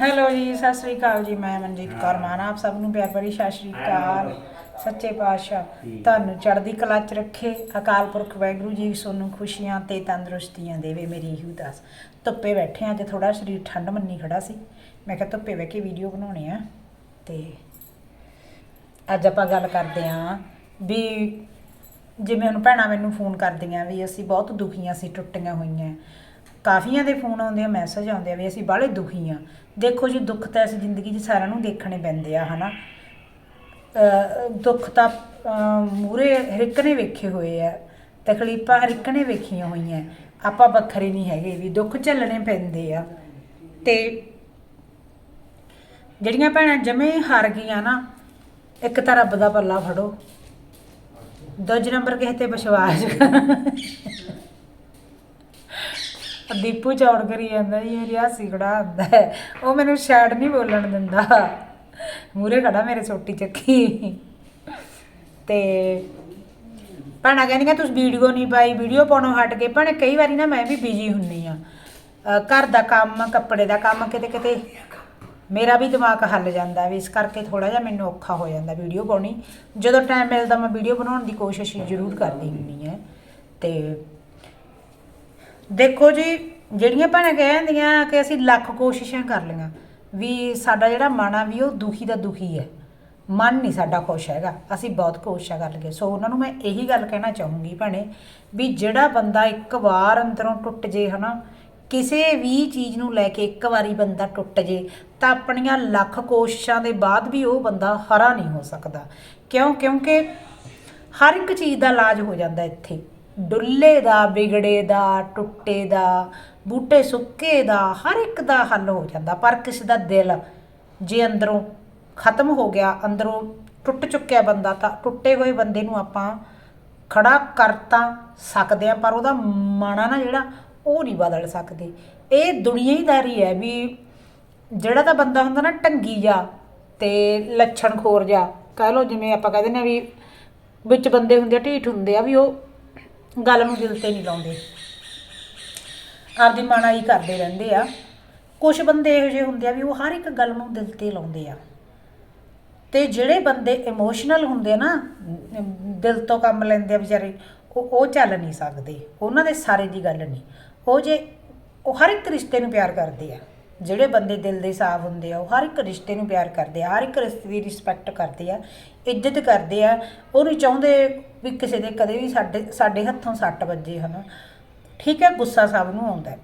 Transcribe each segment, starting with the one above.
Hello ਜੀ ਸਤਿ ਸ੍ਰੀ ਅਕਾਲ ਜੀ ਮੈਂ ਮਨਜੀਤ ਕੌਰ ਮਾਨ ਆਪ ਸਭ ਨੂੰ ਪਿਆਰ ਭਰੀ ਸਤਿ ਸ੍ਰੀ ਅਕਾਲ। ਸੱਚੇ ਪਾਤਸ਼ਾਹ ਤੁਹਾਨੂੰ ਚੜ੍ਹਦੀ ਕਲਾ ਚ ਰੱਖੇ ਅਕਾਲ ਪੁਰਖ ਵਾਹਿਗੁਰੂ ਜੀ ਤੁਹਾਨੂੰ ਖੁਸ਼ੀਆਂ ਤੇ ਤੰਦਰੁਸਤੀਆਂ ਦੇਵੇ ਮੇਰੀ ਇਹੀ ਉਦਾਸ ਧੁੱਪੇ ਬੈਠੇ ਆ ਅੱਜ ਥੋੜਾ ਸਰੀਰ ਠੰਡ ਮੰਨੀ ਖੜਾ ਸੀ। ਮੈਂ ਕਿਹਾ ਧੁੱਪੇ ਬਹਿ ਕੇ ਵੀਡੀਓ ਬਣਾਉਣੀ ਆ ਤੇ ਅੱਜ ਆਪਾਂ ਗੱਲ ਕਰਦੇ ਆਂ ਵੀ ਜਿਵੇਂ ਹੁਣ ਭੈਣਾਂ ਮੈਨੂੰ ਫੋਨ ਕਰਦੀਆਂ ਵੀ ਅਸੀਂ ਬਹੁਤ ਦੁਖੀਆਂ ਸੀ ਟੁੱਟੀਆਂ ਹੋਈਆਂ। ਕਾਫੀਆਂ ਦੇ ਫੋਨ ਆਉਂਦੇ ਆ ਮੈਸੇਜ ਆਉਂਦੇ ਆ ਵੀ ਅਸੀਂ ਬਾਹਲੇ ਦੁਖੀ ਆ। ਦੇਖੋ ਜੀ, ਦੁੱਖ ਤਾਂ ਇਸ ਜ਼ਿੰਦਗੀ 'ਚ ਸਾਰਿਆਂ ਨੂੰ ਦੇਖਣੇ ਪੈਂਦੇ ਆ, ਹਨਾ? ਅਹ, ਦੁੱਖ ਤਾਂ ਮੂਰੇ ਇੱਕ ਨੇ ਵੇਖੇ ਹੋਏ ਆ, ਤਕਲੀਫਾਂ ਹਰ ਇੱਕ ਨੇ ਵੇਖੀਆਂ ਹੋਈਆਂ। ਆਪਾਂ ਵੱਖਰੇ ਨਹੀਂ ਹੈਗੇ ਵੀ, ਦੁੱਖ ਝੱਲਣੇ ਪੈਂਦੇ ਆ। ਤੇ ਜਿਹੜੀਆਂ ਭੈਣਾਂ ਜਮੇ ਹਾਰ ਗਈਆਂ ਨਾ, ਇੱਕ ਤਾਂ ਰੱਬ ਦਾ ਪੱਲਾ ਫੜੋ। ਦੂਜੇ ਨੰਬਰ ਕਿਸੇ ਤੇ ਵਿਸ਼ਵਾਸ ਦੀਪੂ ਚੌੜ ਕਰੀ ਜਾਂਦਾ ਜੀ ਮੇਰੀ ਹਾਸੀ ਖੜਾ ਹੁੰਦਾ ਹੈ। ਉਹ ਮੈਨੂੰ ਸ਼ਾਇਦ ਨਹੀਂ ਬੋਲਣ ਦਿੰਦਾ। ਮੂਰੇ ਖੜਾ ਮੇਰੇ ਸੋਟੀ ਚੱਕੀ। ਤੇ ਭੈਣਾਂ ਕਹਿੰਦੀਆਂ, ਤੁਸੀਂ ਵੀਡੀਓ ਨਹੀਂ ਪਾਈ, ਵੀਡੀਓ ਪਾਉਣੋਂ ਹਟ ਕੇ। ਭੈਣੇ, ਕਈ ਵਾਰੀ ਨਾ ਮੈਂ ਵੀ ਬਿਜ਼ੀ ਹੁੰਨੀ ਆ। ਘਰ ਦਾ ਕੰਮ, ਕੱਪੜੇ ਦਾ ਕੰਮ ਕਿਤੇ ਕਿਤੇ ਮੇਰਾ ਵੀ ਦਿਮਾਗ ਹੱਲ ਜਾਂਦਾ ਵੀ ਇਸ ਕਰਕੇ ਥੋੜਾ ਜਿਹਾ ਮੈਨੂੰ ਔਖਾ ਹੋ ਜਾਂਦਾ ਵੀਡੀਓ ਪਾਉਣੀ। ਜਦੋਂ ਟਾਈਮ ਮਿਲਦਾ ਮੈਂ ਵੀਡੀਓ ਬਣਾਉਣ ਦੀ ਕੋਸ਼ਿਸ਼ ਜ਼ਰੂਰ ਕਰਦੀ ਹੁੰਨੀ ਹੈ ਤੇ ਦੇਖੋ ਜੀ, ਜਿਹੜੀਆਂ ਭੈਣਾਂ ਕਹਿੰਦੀਆਂ ਕਿ ਅਸੀਂ ਲੱਖ ਕੋਸ਼ਿਸ਼ਾਂ ਕਰ ਲਈਆਂ, ਵੀ ਸਾਡਾ ਜਿਹੜਾ ਮਨ ਆ ਵੀ ਉਹ ਦੁਖੀ ਦਾ ਦੁਖੀ ਹੈ। ਮਨ ਨਹੀਂ ਸਾਡਾ ਖੁਸ਼ ਹੈਗਾ, ਅਸੀਂ ਬਹੁਤ ਕੋਸ਼ਿਸ਼ਾਂ ਕਰ ਲਈਏ ਸੋ ਉਹਨਾਂ ਨੂੰ ਮੈਂ ਇਹੀ ਗੱਲ ਕਹਿਣਾ ਚਾਹੂੰਗੀ ਭੈਣੇ, ਵੀ ਜਿਹੜਾ ਬੰਦਾ ਇੱਕ ਵਾਰ ਅੰਦਰੋਂ ਟੁੱਟ ਜੇ ਹਨਾ, ਕਿਸੇ ਵੀ ਚੀਜ਼ ਨੂੰ ਲੈ ਕੇ ਇੱਕ ਵਾਰੀ ਬੰਦਾ ਟੁੱਟ ਜੇ, ਤਾਂ ਆਪਣੀਆਂ ਲੱਖ ਕੋਸ਼ਿਸ਼ਾਂ ਦੇ ਬਾਅਦ ਵੀ ਉਹ ਬੰਦਾ ਹਰਾ ਨਹੀਂ ਹੋ ਸਕਦਾ। ਕਿਉਂ? ਕਿਉਂਕਿ ਹਰ ਇੱਕ ਚੀਜ਼ ਦਾ ਇਲਾਜ ਹੋ ਜਾਂਦਾ ਇੱਥੇ। ਡੁੱਲੇ ਦਾ, ਵਿਗੜੇ ਦਾ, ਟੁੱਟੇ ਦਾ, ਬੂਟੇ ਸੁੱਕੇ ਦਾ, ਹਰ ਇੱਕ ਦਾ ਹੱਲ ਹੋ ਜਾਂਦਾ। ਪਰ ਕਿਸੇ ਦਾ ਦਿਲ ਜੇ ਅੰਦਰੋਂ ਖਤਮ ਹੋ ਗਿਆ, ਅੰਦਰੋਂ ਟੁੱਟ ਚੁੱਕਿਆ ਬੰਦਾ, ਤਾਂ ਟੁੱਟੇ ਹੋਏ ਬੰਦੇ ਨੂੰ ਆਪਾਂ ਖੜਾ ਕਰ ਤਾਂ ਸਕਦੇ ਆ ਪਰ ਉਹਦਾ ਮਾਣਾ ਨਾ ਜਿਹੜਾ, ਉਹ ਨਹੀਂ ਬਦਲ ਸਕਦੇ। ਇਹ ਦੁਨੀਆਦਾਰੀ ਹੈ ਵੀ ਜਿਹੜਾ ਤਾਂ ਬੰਦਾ ਹੁੰਦਾ ਨਾ ਟੰਗੀ ਜਾ ਤੇ ਲੱਛਣ ਖੋਰ ਜਾ, ਕਹਿ ਲੋ ਜਿਵੇਂ ਆਪਾਂ ਕਹਿੰਦੇ ਨੇ ਵੀ ਵਿੱਚ ਬੰਦੇ ਹੁੰਦੇ ਆ, ਢੀਠ ਹੁੰਦੇ ਆ, ਵੀ ਉਹ ਗੱਲ ਨੂੰ ਦਿਲ ਤੇ ਨਹੀਂ ਲਾਉਂਦੇ। ਆਪਦੀ ਮਨਾਈ ਕਰਦੇ ਰਹਿੰਦੇ ਆ। ਕੁਝ ਬੰਦੇ ਇਹੋ ਜਿਹੇ ਹੁੰਦੇ ਆ ਵੀ ਉਹ ਹਰ ਇੱਕ ਗੱਲ ਨੂੰ ਦਿਲ ਤੇ ਲਾਉਂਦੇ ਆ। ਤੇ ਜਿਹੜੇ ਬੰਦੇ ਇਮੋਸ਼ਨਲ ਹੁੰਦੇ ਆ ਨਾ, ਦਿਲ ਤੋਂ ਕੰਮ ਲੈਂਦੇ ਆ ਵਿਚਾਰੇ, ਉਹ ਉਹ ਚੱਲ ਨਹੀਂ ਸਕਦੇ। ਉਹਨਾਂ ਦੇ ਸਾਰੇ ਦੀ ਗੱਲ ਨਹੀਂ। ਉਹ ਜੇ, ਉਹ ਹਰ ਇੱਕ ਰਿਸ਼ਤੇ ਨੂੰ ਪਿਆਰ ਕਰਦੇ ਆ। ਜਿਹੜੇ ਬੰਦੇ ਦਿਲ ਦੇ ਸਾਫ਼ ਹੁੰਦੇ ਆ, ਉਹ ਹਰ ਇੱਕ ਰਿਸ਼ਤੇ ਨੂੰ ਪਿਆਰ ਕਰਦੇ ਆ, ਹਰ ਇੱਕ ਰਿਸ਼ਤੇ ਦੀ ਰਿਸਪੈਕਟ ਕਰਦੇ ਆ। ਇੱਜ਼ਤ ਕਰਦੇ ਆ, ਉਹ ਨਹੀਂ ਚਾਹੁੰਦੇ ਵੀ ਕਿਸੇ ਦੇ ਕਦੇ ਵੀ ਸਾਡੇ ਸਾਡੇ ਹੱਥੋਂ ਸੱਟ ਵੱਜੇ ਹਨ। ਠੀਕ ਹੈ, ਗੁੱਸਾ ਸਭ ਨੂੰ ਆਉਂਦਾ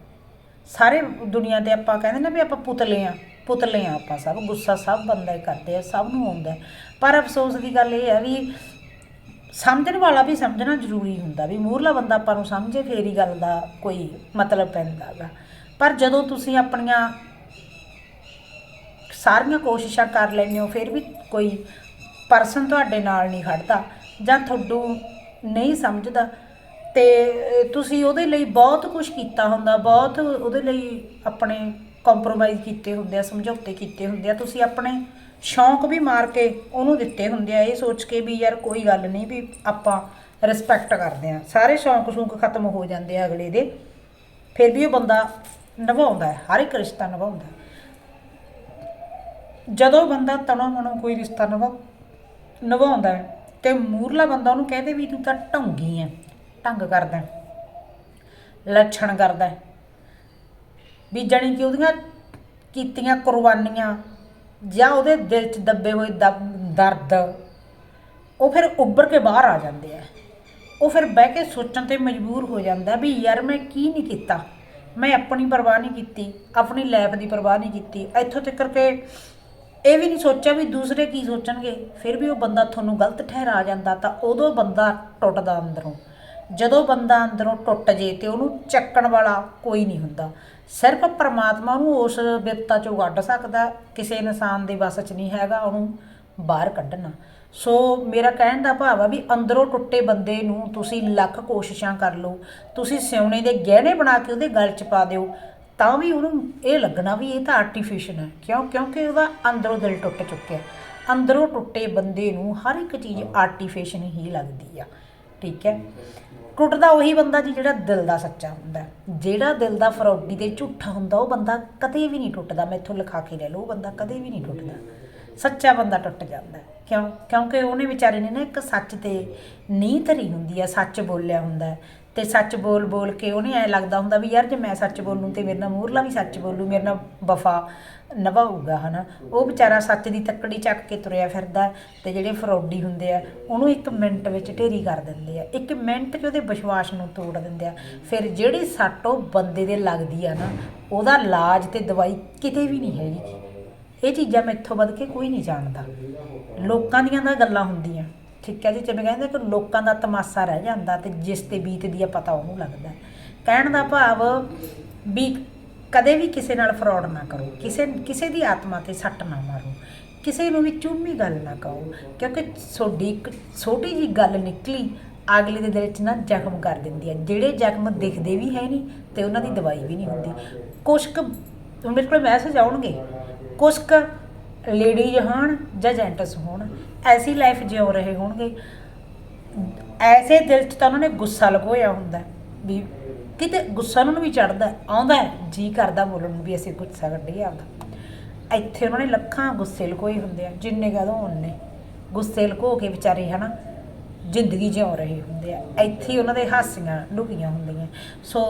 ਸਾਰੇ ਦੁਨੀਆ ਤੇ ਆਪਾਂ ਕਹਿੰਦੇ ਨਾ ਵੀ ਆਪਾਂ ਪੁਤਲੇ ਆ ਪੁਤਲੇ ਆ ਆਪਾਂ ਸਭ, ਗੁੱਸਾ ਸਭ ਬੰਦਾ ਹੀ ਕਰਦੇ ਆ, ਸਭ ਨੂੰ ਆਉਂਦਾ ਪਰ ਅਫਸੋਸ ਦੀ ਗੱਲ ਇਹ ਹੈ ਵੀ ਸਮਝਣ ਵਾਲਾ ਵੀ ਸਮਝਣਾ ਜ਼ਰੂਰੀ ਹੁੰਦਾ, ਵੀ ਮੂਹਰਲਾ ਬੰਦਾ ਆਪਾਂ ਨੂੰ ਸਮਝੇ, ਫੇਰ ਹੀ ਗੱਲ ਦਾ ਕੋਈ ਮਤਲਬ ਪੈਂਦਾ ਗਾ ਪਰ ਜਦੋਂ ਤੁਸੀਂ ਆਪਣੀਆਂ ਸਾਰੀਆਂ ਕੋਸ਼ਿਸ਼ਾਂ ਕਰ ਲੈਂਦੇ ਹੋ, ਫਿਰ ਵੀ ਕੋਈ ਪਰਸਨ ਤੁਹਾਡੇ ਨਾਲ ਨਹੀਂ ਖੜਦਾ ਜਾਂ ਤੁਹਾਨੂੰ ਨਹੀਂ ਸਮਝਦਾ ਤੇ ਤੁਸੀਂ ਉਹਦੇ ਲਈ ਬਹੁਤ ਕੁਝ ਕੀਤਾ ਹੁੰਦਾ, ਬਹੁਤ ਉਹਦੇ ਲਈ ਆਪਣੇ ਕੰਪਰੋਮਾਈਜ਼ ਕੀਤੇ ਹੁੰਦੇ ਆ, ਸਮਝੌਤੇ ਕੀਤੇ ਹੁੰਦੇ ਆ। ਤੁਸੀਂ ਆਪਣੇ ਸ਼ੌਂਕ ਵੀ ਮਾਰ ਕੇ ਉਹਨੂੰ ਦਿੱਤੇ ਹੁੰਦੇ ਆ, ਇਹ ਸੋਚ ਕੇ ਵੀ ਯਾਰ ਕੋਈ ਗੱਲ ਨਹੀਂ ਵੀ ਆਪਾਂ ਰਿਸਪੈਕਟ ਕਰਦੇ ਆ। ਸਾਰੇ ਸ਼ੌਂਕ ਸ਼ੌਂਕ ਖਤਮ ਹੋ ਜਾਂਦੇ ਆ ਅਗਲੇ ਦੇ। ਫਿਰ ਵੀ ਉਹ ਬੰਦਾ ਨਿਭਾਉਂਦਾ ਹੈ, ਹਰ ਇੱਕ ਰਿਸ਼ਤਾ ਨਿਭਾਉਂਦਾ ਜਦੋਂ ਬੰਦਾ ਤਣੋ ਮਣੋ ਕੋਈ ਰਿਸ਼ਤਾ ਨਿਭਾ ਨਿਭਾਉਂਦਾ ਹੈ ਤੇ ਮੂਰਲਾ ਬੰਦਾ ਉਹਨੂੰ ਕਹਿੰਦੇ ਵੀ ਤੂੰ ਤਾਂ ਢੰਗੀ ਹੈ ਢੰਗ ਕਰਦਾ ਲੱਛਣ ਕਰਦਾ ਵੀ ਜਾਣੀ ਕਿ ਉਹਦੀਆਂ ਕੀਤੀਆਂ ਕੁਰਬਾਨੀਆਂ ਜਾਂ ਉਹਦੇ ਦਿਲ 'ਚ ਦੱਬੇ ਹੋਏ ਦਬ- ਦਰਦ, ਉਹ ਫਿਰ ਉੱਭਰ ਕੇ ਬਾਹਰ ਆ ਜਾਂਦੇ ਆ। ਉਹ ਫਿਰ ਬਹਿ ਕੇ ਸੋਚਣ ਤੇ ਮਜਬੂਰ ਹੋ ਜਾਂਦਾ ਵੀ ਯਾਰ ਮੈਂ ਕੀ ਨਹੀਂ ਕੀਤਾ? ਮੈਂ ਆਪਣੀ ਪਰਵਾਹ ਨਹੀਂ ਕੀਤੀ, ਆਪਣੀ ਲਾਈਫ ਦੀ ਪਰਵਾਹ ਨਹੀਂ ਕੀਤੀ। ਇੱਥੋਂ ਤੱਕ ਕਿ ਇਹ ਵੀ ਨਹੀਂ ਸੋਚਿਆ ਵੀ ਦੂਸਰੇ ਕੀ ਸੋਚਣਗੇ, ਫਿਰ ਵੀ ਉਹ ਬੰਦਾ ਤੁਹਾਨੂੰ ਗਲਤ ਠਹਿਰਾ ਜਾਂਦਾ ਤਾਂ ਉਦੋਂ ਬੰਦਾ ਟੁੱਟਦਾ ਅੰਦਰੋਂ। ਜਦੋਂ ਬੰਦਾ ਅੰਦਰੋਂ ਟੁੱਟ ਜੇ ਤੇ ਉਹਨੂੰ ਚੱਕਣ ਵਾਲਾ ਕੋਈ ਨਹੀਂ ਹੁੰਦਾ। ਸਿਰਫ ਪਰਮਾਤਮਾ ਨੂੰ ਉਸ ਵਿਪਤਾ ਚੋਂ ਕੱਢ ਸਕਦਾ, ਕਿਸੇ ਇਨਸਾਨ ਦੇ ਵੱਸ 'ਚ ਨਹੀਂ ਹੈਗਾ ਉਹਨੂੰ ਬਾਹਰ ਕੱਢਣਾ। ਸੋ ਮੇਰਾ ਕਹਿਣ ਦਾ ਭਾਵ ਆ ਵੀ ਅੰਦਰੋਂ ਟੁੱਟੇ ਬੰਦੇ ਨੂੰ ਤੁਸੀਂ ਲੱਖ ਕੋਸ਼ਿਸ਼ਾਂ ਕਰ ਲਓ, ਤੁਸੀਂ ਸਿਉਣੇ ਦੇ ਗਹਿਣੇ ਬਣਾ ਕੇ ਉਹਦੇ ਗਲ 'ਚ ਪਾ ਦਿਓ ਤਾਂ ਵੀ ਉਹਨੂੰ ਇਹ ਲੱਗਣਾ ਵੀ ਇਹ ਤਾਂ ਆਰਟੀਫੀਸ਼ੀਅਲ ਹੈ। ਕਿਉਂ? ਕਿਉਂਕਿ ਉਹਦਾ ਅੰਦਰੋਂ ਦਿਲ ਟੁੱਟ ਚੁੱਕਿਆ ਅੰਦਰੋਂ ਟੁੱਟੇ ਬੰਦੇ ਨੂੰ ਹਰ ਇੱਕ ਚੀਜ਼ ਆਰਟੀਫੀਸ਼ੀਅਲ ਹੀ ਲੱਗਦੀ ਆ। ਠੀਕ ਹੈ? ਟੁੱਟਦਾ ਉਹੀ ਬੰਦਾ ਜੀ ਜਿਹੜਾ ਦਿਲ ਦਾ ਸੱਚਾ ਹੁੰਦਾ। ਜਿਹੜਾ ਦਿਲ ਦਾ ਫਰੌਡੀ ਤੇ ਝੂਠਾ ਹੁੰਦਾ ਉਹ ਬੰਦਾ ਕਦੇ ਵੀ ਨਹੀਂ ਟੁੱਟਦਾ। ਮੈਥੋਂ ਲਿਖਾ ਕੇ ਲੈ ਲਓ ਉਹ ਬੰਦਾ ਕਦੇ ਵੀ ਨਹੀਂ ਟੁੱਟਦਾ। ਸੱਚਾ ਬੰਦਾ ਟੁੱਟ ਜਾਂਦਾ। ਕਿਉਂ? ਕਿਉਂਕਿ ਉਹਨੇ ਵਿਚਾਰੇ ਨੇ ਨਾ ਇੱਕ ਸੱਚ ਤੇ ਨੀਂਹ ਧਰੀ ਹੁੰਦੀ ਹੈ ਸੱਚ ਬੋਲਿਆ ਹੁੰਦਾ ਤੇ ਸੱਚ ਬੋਲ ਬੋਲ ਕੇ ਉਹਨੇ ਐ ਲੱਗਦਾ ਹੁੰਦਾ ਵੀ ਯਾਰ ਜੇ ਮੈਂ ਸੱਚ ਬੋਲੂੰ ਤੇ ਮੇਰੇ ਨਾਲ ਮੂਰਲਾ ਵੀ ਸੱਚ ਬੋਲੂ, ਮੇਰੇ ਨਾਲ ਵਫਾ ਨਿਭਾਊਗਾ, ਹਨਾ? ਉਹ ਵਿਚਾਰਾ ਸੱਚ ਦੀ ਤੱਕੜੀ ਚੱਕ ਕੇ ਤੁਰਿਆ ਫਿਰਦਾ ਤੇ ਜਿਹੜੇ ਫਰੋਡੀ ਹੁੰਦੇ ਆ, ਉਹਨੂੰ ਇੱਕ ਮਿੰਟ ਵਿੱਚ ਢੇਰੀ ਕਰ ਦਿੰਦੇ ਆ। ਇੱਕ ਮਿੰਟ 'ਚ ਉਹਦੇ ਵਿਸ਼ਵਾਸ ਨੂੰ ਤੋੜ ਦਿੰਦੇ ਆ। ਫਿਰ ਜਿਹੜੀ ਸੱਟ ਉਹ ਬੰਦੇ ਦੇ ਲੱਗਦੀ ਆ ਨਾ, ਉਹਦਾ ਇਲਾਜ ਤੇ ਦਵਾਈ ਕਿਤੇ ਵੀ ਨਹੀਂ ਹੈਗੀ। ਇਹ ਚੀਜ਼ਾਂ ਮੈਥੋਂ ਵੱਧ ਕੇ ਕੋਈ ਨਹੀਂ ਜਾਣਦਾ। ਲੋਕਾਂ ਦੀਆਂ ਤਾਂ ਗੱਲਾਂ ਹੁੰਦੀਆਂ। ਠੀਕ ਹੈ ਜੀ, ਜਿਵੇਂ ਕਹਿੰਦੇ ਕਿ ਲੋਕਾਂ ਦਾ ਤਮਾਸ਼ਾ ਰਹਿ ਜਾਂਦਾ ਤੇ ਜਿਸ ਤੇ ਬੀਤਦੀ ਆ, ਪਤਾ ਉਹਨੂੰ ਲੱਗਦਾ ਕਹਿਣ ਦਾ ਭਾਵ ਵੀ ਕਦੇ ਵੀ ਕਿਸੇ ਨਾਲ ਫਰਾਡ ਨਾ ਕਰੋ, ਕਿਸੇ ਕਿਸੇ ਦੀ ਆਤਮਾ ਤੇ ਸੱਟ ਨਾ ਮਾਰੋ, ਕਿਸੇ ਨੂੰ ਵੀ ਚੁੰਮੀ ਗੱਲ ਨਾ ਕਹੋ, ਕਿਉਂਕਿ ਤੁਹਾਡੀ ਇੱਕ ਛੋਟੀ ਜੀ ਗੱਲ ਨਿਕਲੀ, ਅਗਲੇ ਦੇ ਦਿਲ 'ਚ ਨਾ ਜ਼ਖਮ ਕਰ ਦਿੰਦੀ ਹੈ। ਜਿਹੜੇ ਜ਼ਖਮ ਦਿਖਦੇ ਵੀ ਹੈ ਨਹੀਂ ਤੇ ਉਹਨਾਂ ਦੀ ਦਵਾਈ ਵੀ ਨਹੀਂ ਹੁੰਦੀ। ਕੁਛ ਕੁ ਮੇਰੇ ਕੋਲ ਮੈਸੇਜ ਆਉਣਗੇ। ਕੁਛ ਕੁ ਲੇਡੀਜ਼ ਹੋਣ ਜਾਂ ਜੈਂਟਸ ਹੋਣ, ਐਸੀ ਲਾਈਫ ਜਿਉ ਰਹੇ ਹੋਣਗੇ। ਐਸੇ ਦਿਲ 'ਚ ਤਾਂ ਉਹਨਾਂ ਨੇ ਗੁੱਸਾ ਲਗੋਇਆ ਹੁੰਦਾ ਵੀ ਕਿਤੇ ਗੁੱਸਾ ਉਹਨਾਂ ਨੂੰ ਵੀ ਚੜਦਾ ਆਉਂਦਾ ਜੀ ਕਰਦਾ ਬੋਲਣ ਨੂੰ ਵੀ ਅਸੀਂ ਗੁੱਸਾ ਕੱਢੀਏ ਆਪਦਾ। ਇੱਥੇ ਉਹਨਾਂ ਨੇ ਲੱਖਾਂ ਗੁੱਸੇ ਲਕੋਏ ਹੁੰਦੇ ਆ, ਜਿੰਨੇ ਕਹਦੋ ਉਹਨੇ ਗੁੱਸੇ ਲਕੋ ਕੇ ਵਿਚਾਰੇ ਹਨਾ, ਜ਼ਿੰਦਗੀ ਜਿਉ ਰਹੇ ਹੁੰਦੇ ਆ। ਇੱਥੇ ਹੀ ਉਹਨਾਂ ਦੇ ਹਾਸੀਆਂ ਲੁਕੀਆਂ ਹੁੰਦੀਆਂ। ਸੋ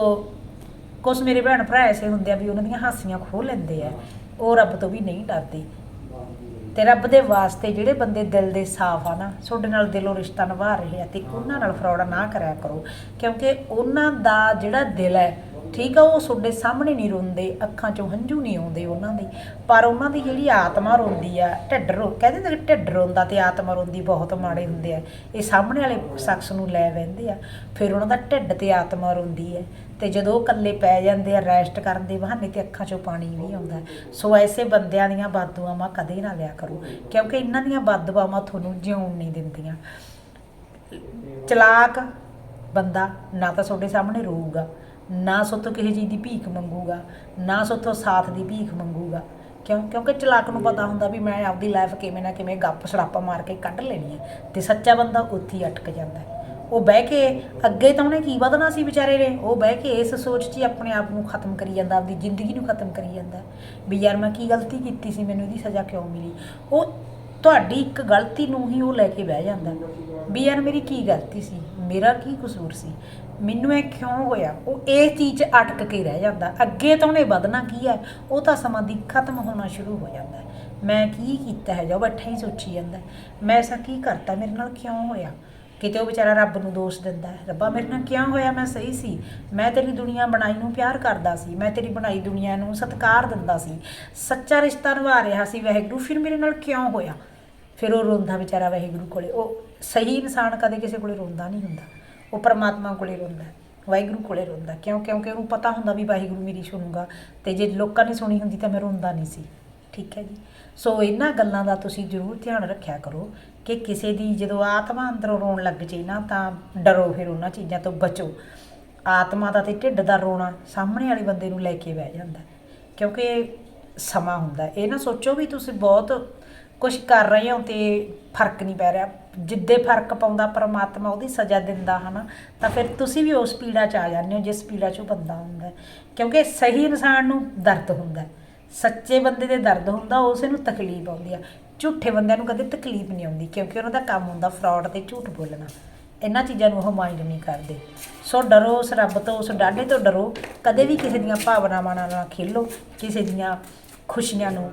ਕੁਛ ਮੇਰੇ ਭੈਣ ਭਰਾ ਐਸੇ ਹੁੰਦੇ ਆ ਵੀ ਉਹਨਾਂ ਦੀਆਂ ਹਾਸੀਆਂ ਖੋਹ ਲੈਂਦੇ ਆ, ਉਹ ਰੱਬ ਤੋਂ ਵੀ ਨਹੀਂ ਡਰਦੇ। ਤੇ ਰੱਬ ਦੇ ਵਾਸਤੇ ਜਿਹੜੇ ਬੰਦੇ ਦਿਲ ਦੇ ਸਾਫ਼ ਆ ਨਾ, ਤੁਹਾਡੇ ਨਾਲ ਦਿਲੋਂ ਰਿਸ਼ਤਾ ਨਿਭਾ ਰਹੇ ਆ ਤੇ ਉਹਨਾਂ ਨਾਲ ਫਰਾਡ ਨਾ ਕਰਿਆ ਕਰੋ, ਕਿਉਂਕਿ ਉਹਨਾਂ ਦਾ ਜਿਹੜਾ ਦਿਲ ਹੈ ਠੀਕ ਆ, ਉਹ ਤੁਹਾਡੇ ਸਾਹਮਣੇ ਨਹੀਂ ਰੋਂਦੇ, ਅੱਖਾਂ 'ਚੋਂ ਹੰਝੂ ਨਹੀਂ ਆਉਂਦੇ ਉਹਨਾਂ ਦੇ। ਪਰ ਉਹਨਾਂ ਦੀ ਜਿਹੜੀ ਆਤਮਾ ਰੋਂਦੀ ਆ, ਢਿੱਡ ਰੋ ਕਹਿੰਦੇ ਨੇ ਢਿੱਡ ਰੋਂਦਾ ਤੇ ਆਤਮਾ ਰੋਂਦੀ, ਬਹੁਤ ਮਾੜੇ ਹੁੰਦੇ ਆ। ਇਹ ਸਾਹਮਣੇ ਵਾਲੇ ਸ਼ਖਸ ਨੂੰ ਲੈ ਬਹਿੰਦੇ ਆ। ਫਿਰ ਉਹਨਾਂ ਦਾ ਢਿੱਡ ਤੇ ਆਤਮਾ ਰੋਂਦੀ ਹੈ ਤੇ ਜਦੋਂ ਉਹ ਇਕੱਲੇ ਪੈ ਜਾਂਦੇ ਆ, ਰੈਸਟ ਕਰਨ ਦੇ ਬਹਾਨੇ ਤੇ ਅੱਖਾਂ 'ਚੋਂ ਪਾਣੀ ਵੀ ਆਉਂਦਾ। ਸੋ ਐਸੇ ਬੰਦਿਆਂ ਦੀਆਂ ਬਦਦੁਆਵਾਂ ਕਦੇ ਨਾ ਲਿਆ ਕਰੋ, ਕਿਉਂਕਿ ਇਹਨਾਂ ਦੀਆਂ ਬਦਦੁਆਵਾਂ ਤੁਹਾਨੂੰ ਜਿਉਣ ਨਹੀਂ ਦਿੰਦੀਆਂ। ਚਲਾਕ ਬੰਦਾ ਨਾ ਤਾਂ ਤੁਹਾਡੇ ਸਾਹਮਣੇ ਰੋਊਗਾ। ਨਾ ਸੋਤੋਂ ਕਿਸੇ ਚੀਜ਼ ਦੀ ਭੀਖ ਮੰਗੂਗਾ, ਨਾ ਸੋਤੋਂ ਸਾਥ ਦੀ ਭੀਖ ਮੰਗੂਗਾ। ਕਿਉਂ, ਕਿਉਂਕਿ ਚਲਾਕ ਨੂੰ ਪਤਾ ਹੁੰਦਾ ਵੀ ਮੈਂ ਆਪਦੀ ਲਾਈਫ ਕਿਵੇਂ ਨਾ ਕਿਵੇਂ ਗੱਪ ਸੜਾਪਾ ਮਾਰ ਕੇ ਕੱਢ ਲੈਣੀ ਹੈ ਤੇ ਸੱਚਾ ਬੰਦਾ ਉੱਥੇ ਹੀ ਅਟਕ ਜਾਂਦਾ ਹੈ। ਉਹ ਬਹਿ ਕੇ ਅੱਗੇ ਤਾਂ ਉਹਨੇ ਕੀ ਵਧਣਾ ਸੀ ਵਿਚਾਰੇ ਨੇ? ਉਹ ਬਹਿ ਕੇ ਇਸ ਸੋਚ 'ਚ ਹੀ ਆਪਣੇ ਆਪ ਨੂੰ ਖਤਮ ਕਰੀ ਜਾਂਦਾ, ਆਪਦੀ ਜ਼ਿੰਦਗੀ ਨੂੰ ਖਤਮ ਕਰੀ ਜਾਂਦਾ। ਵੀ ਯਾਰ ਮੈਂ ਕੀ ਗਲਤੀ ਕੀਤੀ ਸੀ, ਮੈਨੂੰ ਇਹਦੀ ਸਜ਼ਾ ਕਿਉਂ ਮਿਲੀ? ਉਹ ਤੁਹਾਡੀ ਇੱਕ ਗਲਤੀ ਨੂੰ ਹੀ ਉਹ ਲੈ ਕੇ ਬਹਿ ਜਾਂਦਾ। ਵੀ ਯਾਰ ਮੇਰੀ ਕੀ ਗਲਤੀ ਸੀ? ਮੇਰਾ ਕੀ ਕਸੂਰ ਸੀ? ਮੈਨੂੰ ਇਹ ਕਿਉਂ ਹੋਇਆ? ਉਹ ਇਹ ਚੀਜ਼ 'ਚ ਅਟਕ ਕੇ ਰਹਿ ਜਾਂਦਾ। ਅੱਗੇ ਤਾਂ ਉਹਨੇ ਵਧਣਾ ਕੀ ਹੈ? ਉਹ ਤਾਂ ਸਮਾਂ ਦੀ ਖਤਮ ਹੋਣਾ ਸ਼ੁਰੂ ਹੋ ਜਾਂਦਾ। ਮੈਂ ਕੀ ਕੀਤਾ ਹੈ? ਜੋ ਬੈਠਾ ਹੀ ਸੋਚੀ ਜਾਂਦਾ। ਮੈਂ ਐਸਾ ਕੀ ਕਰਤਾ? ਮੇਰੇ ਨਾਲ ਕਿਉਂ ਹੋਇਆ? ਕਿਤੇ ਉਹ ਵਿਚਾਰਾ ਰੱਬ ਨੂੰ ਦੋਸ਼ ਦਿੰਦਾ ਹੈ। ਰੱਬਾ, ਮੇਰੇ ਨਾਲ ਕਿਉਂ ਹੋਇਆ? ਮੈਂ ਸਹੀ ਸੀ। ਮੈਂ ਤੇਰੀ ਦੁਨੀਆ ਬਣਾਈ ਨੂੰ ਪਿਆਰ ਕਰਦਾ ਸੀ। ਮੈਂ ਤੇਰੀ ਬਣਾਈ ਦੁਨੀਆ ਨੂੰ ਸਤਿਕਾਰ ਦਿੰਦਾ ਸੀ। ਸੱਚਾ ਰਿਸ਼ਤਾ ਨਿਭਾ ਰਿਹਾ ਸੀ ਵਾਹਿਗੁਰੂ। ਫਿਰ ਮੇਰੇ ਨਾਲ ਕਿਉਂ ਹੋਇਆ? ਫਿਰ ਉਹ ਰੋਂਦਾ ਵਿਚਾਰਾ ਵਾਹਿਗੁਰੂ ਕੋਲੇ। ਉਹ ਸਹੀ ਇਨਸਾਨ ਕਦੇ ਕਿਸੇ ਕੋਲੇ ਰੋਂਦਾ ਨਹੀਂ ਹੁੰਦਾ। ਉਹ ਪਰਮਾਤਮਾ ਕੋਲੇ ਰੋਂਦਾ ਵਾਹਿਗੁਰੂ ਕੋਲੇ ਰੋਂਦਾ ਕਿਉਂ? ਕਿਉਂਕਿ ਉਹਨੂੰ ਪਤਾ ਹੁੰਦਾ ਵੀ ਵਾਹਿਗੁਰੂ ਮੇਰੀ ਸੁਣੂਗਾ। ਤੇ ਜੇ ਲੋਕਾਂ ਨੇ ਸੁਣੀ ਹੁੰਦੀ ਤਾਂ ਮੈਂ ਰੋਂਦਾ ਨਹੀਂ ਸੀ। ਠੀਕ ਹੈ ਜੀ। ਸੋ ਇਹਨਾਂ ਗੱਲਾਂ ਦਾ ਤੁਸੀਂ ਜ਼ਰੂਰ ਧਿਆਨ ਰੱਖਿਆ ਕਰੋ ਕਿ ਕਿਸੇ ਦੀ ਜਦੋਂ ਆਤਮਾ ਅੰਦਰੋਂ ਰੋਣ ਲੱਗ ਜੇ ਨਾ ਤਾਂ ਡਰੋ ਫਿਰ ਉਹਨਾਂ ਚੀਜ਼ਾਂ ਤੋਂ ਬਚੋ। ਆਤਮਾ ਦਾ ਤੇ ਢਿੱਡ ਦਾ ਰੋਣਾ ਸਾਹਮਣੇ ਵਾਲੇ ਬੰਦੇ ਨੂੰ ਲੈ ਕੇ ਬਹਿ ਜਾਂਦਾ ਕਿਉਂਕਿ ਸਮਾਂ ਹੁੰਦਾ ਇਹ ਨਾ ਸੋਚੋ ਵੀ ਤੁਸੀਂ ਬਹੁਤ ਕੁਝ ਕਰ ਰਹੇ ਹੋ ਤੇ ਫ਼ਰਕ ਨਹੀਂ ਪੈ ਰਿਹਾ। ਜਿੱਦੇ ਫ਼ਰਕ ਪਾਉਂਦਾ ਪਰਮਾਤਮਾ ਉਹਦੀ ਸਜ਼ਾ ਦਿੰਦਾ, ਹਨਾ? ਤਾਂ ਫਿਰ ਤੁਸੀਂ ਵੀ ਉਸ ਪੀੜਾ 'ਚ ਆ ਜਾਂਦੇ ਹੋ, ਜਿਸ ਪੀੜਾ 'ਚ ਉਹ ਬੰਦਾ ਹੁੰਦਾ ਕਿਉਂਕਿ ਸਹੀ ਇਨਸਾਨ ਨੂੰ ਦਰਦ ਹੁੰਦਾ ਸੱਚੇ ਬੰਦੇ ਦੇ ਦਰਦ ਹੁੰਦਾ, ਉਸੇ ਨੂੰ ਤਕਲੀਫ ਆਉਂਦੀ ਆ। ਝੂਠੇ ਬੰਦਿਆਂ ਨੂੰ ਕਦੇ ਤਕਲੀਫ ਨਹੀਂ ਆਉਂਦੀ, ਕਿਉਂਕਿ ਉਹਨਾਂ ਦਾ ਕੰਮ ਹੁੰਦਾ ਫਰਾਡ ਤੇ ਝੂਠ ਬੋਲਣਾ। ਇਹਨਾਂ ਚੀਜ਼ਾਂ ਨੂੰ ਉਹ ਮਾਈਂਡ ਨਹੀਂ ਕਰਦੇ। ਸੋ ਡਰੋ ਉਸ ਰੱਬ ਤੋਂ, ਉਸ ਡਾਢੇ ਤੋਂ ਡਰੋ। ਕਦੇ ਵੀ ਕਿਸੇ ਦੀਆਂ ਭਾਵਨਾਵਾਂ ਨਾਲ ਨਾ ਖੇਲੋ, ਕਿਸੇ ਦੀਆਂ ਖੁਸ਼ੀਆਂ ਨੂੰ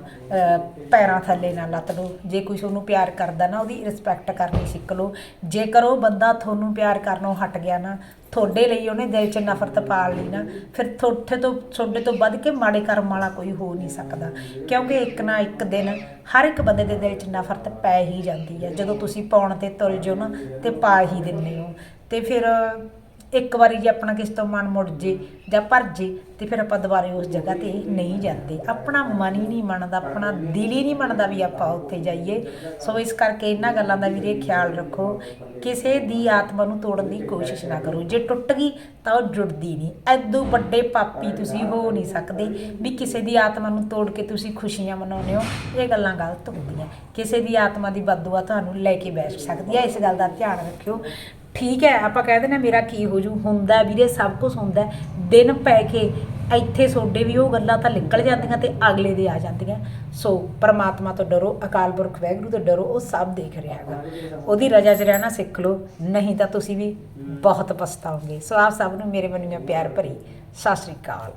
ਪੈਰਾਂ ਥੱਲੇ ਨਾ ਲੱਤ ਲਓ ਜੇ ਕੋਈ ਤੁਹਾਨੂੰ ਪਿਆਰ ਕਰਦਾ ਨਾ, ਉਹਦੀ ਰਿਸਪੈਕਟ ਕਰਨੀ ਸਿੱਖ ਲਓ। ਜੇਕਰ ਉਹ ਬੰਦਾ ਤੁਹਾਨੂੰ ਪਿਆਰ ਕਰਨੋਂ ਹਟ ਗਿਆ ਨਾ, ਤੁਹਾਡੇ ਲਈ ਉਹਨੇ ਦਿਲ 'ਚ ਨਫ਼ਰਤ ਪਾਲ ਲਈ ਨਾ, ਫਿਰ ਤੁਹਾਡੇ ਤੋਂ ਤੁਹਾਡੇ ਤੋਂ ਵੱਧ ਕੇ ਮਾੜੇ ਕਰਮ ਵਾਲਾ ਕੋਈ ਹੋ ਨਹੀਂ ਸਕਦਾ। ਕਿਉਂਕਿ ਇੱਕ ਨਾ ਇੱਕ ਦਿਨ ਹਰ ਇੱਕ ਬੰਦੇ ਦੇ ਦਿਲ 'ਚ ਨਫ਼ਰਤ ਪੈ ਹੀ ਜਾਂਦੀ ਹੈ। ਜਦੋਂ ਤੁਸੀਂ ਪਾਉਣ ਤੇ ਤੁਲ ਜਾਓ ਨਾ, ਤੇ ਪਾ ਹੀ ਦਿੰਦੇ ਹੋ। ਤੇ ਫਿਰ ਇੱਕ ਵਾਰੀ ਜੇ ਆਪਣਾ ਕਿਸ ਤੋਂ ਮਨ ਮੁੜ ਜੇ ਜਾਂ ਭਰ ਜੇ, ਤੇ ਫਿਰ ਆਪਾਂ ਦੁਬਾਰੇ ਉਸ ਜਗ੍ਹਾ ਤੇ ਨਹੀਂ ਜਾਂਦੇ। ਆਪਣਾ ਮਨ ਹੀ ਨਹੀਂ ਮੰਨਦਾ, ਆਪਣਾ ਦਿਲ ਹੀ ਨਹੀਂ ਮੰਨਦਾ ਵੀ ਆਪਾਂ ਉੱਥੇ ਜਾਈਏ। ਸੋ ਇਸ ਕਰਕੇ ਇਹਨਾਂ ਗੱਲਾਂ ਦਾ ਵੀਰੇ ਖਿਆਲ ਰੱਖੋ, ਕਿਸੇ ਦੀ ਆਤਮਾ ਨੂੰ ਤੋੜਨ ਦੀ ਕੋਸ਼ਿਸ਼ ਨਾ ਕਰੋ। ਜੇ ਟੁੱਟ ਗਈ ਤਾਂ ਉਹ ਜੁੜਦੀ ਨਹੀਂ। ਐਦੋਂ ਵੱਡੇ ਪਾਪੀ ਤੁਸੀਂ ਹੋ ਨਹੀਂ ਸਕਦੇ ਵੀ ਕਿਸੇ ਦੀ ਆਤਮਾ ਨੂੰ ਤੋੜ ਕੇ ਤੁਸੀਂ ਖੁਸ਼ੀਆਂ ਮਨਾਉਂਦੇ ਹੋ। ਇਹ ਗੱਲਾਂ ਗਲਤ ਹੁੰਦੀਆਂ। ਕਿਸੇ ਦੀ ਆਤਮਾ ਦੀ ਬਦਦੁਆ ਤੁਹਾਨੂੰ ਲੈ ਕੇ ਬੈਠ ਸਕਦੀ ਹੈ। ਇਸ ਗੱਲ ਦਾ ਧਿਆਨ ਰੱਖਿਓ। ਠੀਕ ਹੈ, ਆਪਾਂ ਕਹਿ ਦਿੰਦੇ ਹਾਂ ਮੇਰਾ ਕੀ ਹੋ ਜੂ, ਹੁੰਦਾ ਵੀਰੇ, ਸਭ ਕੁਝ ਹੁੰਦਾ ਦਿਨ ਪੈ ਕੇ ਇੱਥੇ ਸੋਡੇ ਵੀ ਉਹ ਗੱਲਾਂ ਤਾਂ ਨਿਕਲ ਜਾਂਦੀਆਂ ਤੇ ਅਗਲੇ ਦੇ ਆ ਜਾਂਦੀਆਂ। ਸੋ ਪਰਮਾਤਮਾ ਤੋਂ ਡਰੋ, ਅਕਾਲ ਪੁਰਖ ਵਾਹਿਗੁਰੂ ਤੋਂ ਡਰੋ, ਉਹ ਸਭ ਦੇਖ ਰਿਹਾ ਹੈਗਾ। ਉਹਦੀ ਰਜਾ 'ਚ ਰਹਿਣਾ ਸਿੱਖ ਲਓ, ਨਹੀਂ ਤਾਂ ਤੁਸੀਂ ਵੀ ਬਹੁਤ ਪਛਤਾਓਗੇ। ਸੋ ਆਪ ਸਭ ਨੂੰ ਮੇਰੇ ਵੱਲੋਂ ਪਿਆਰ ਭਰੀ, ਸਤਿ ਸ੍ਰੀ ਅਕਾਲ।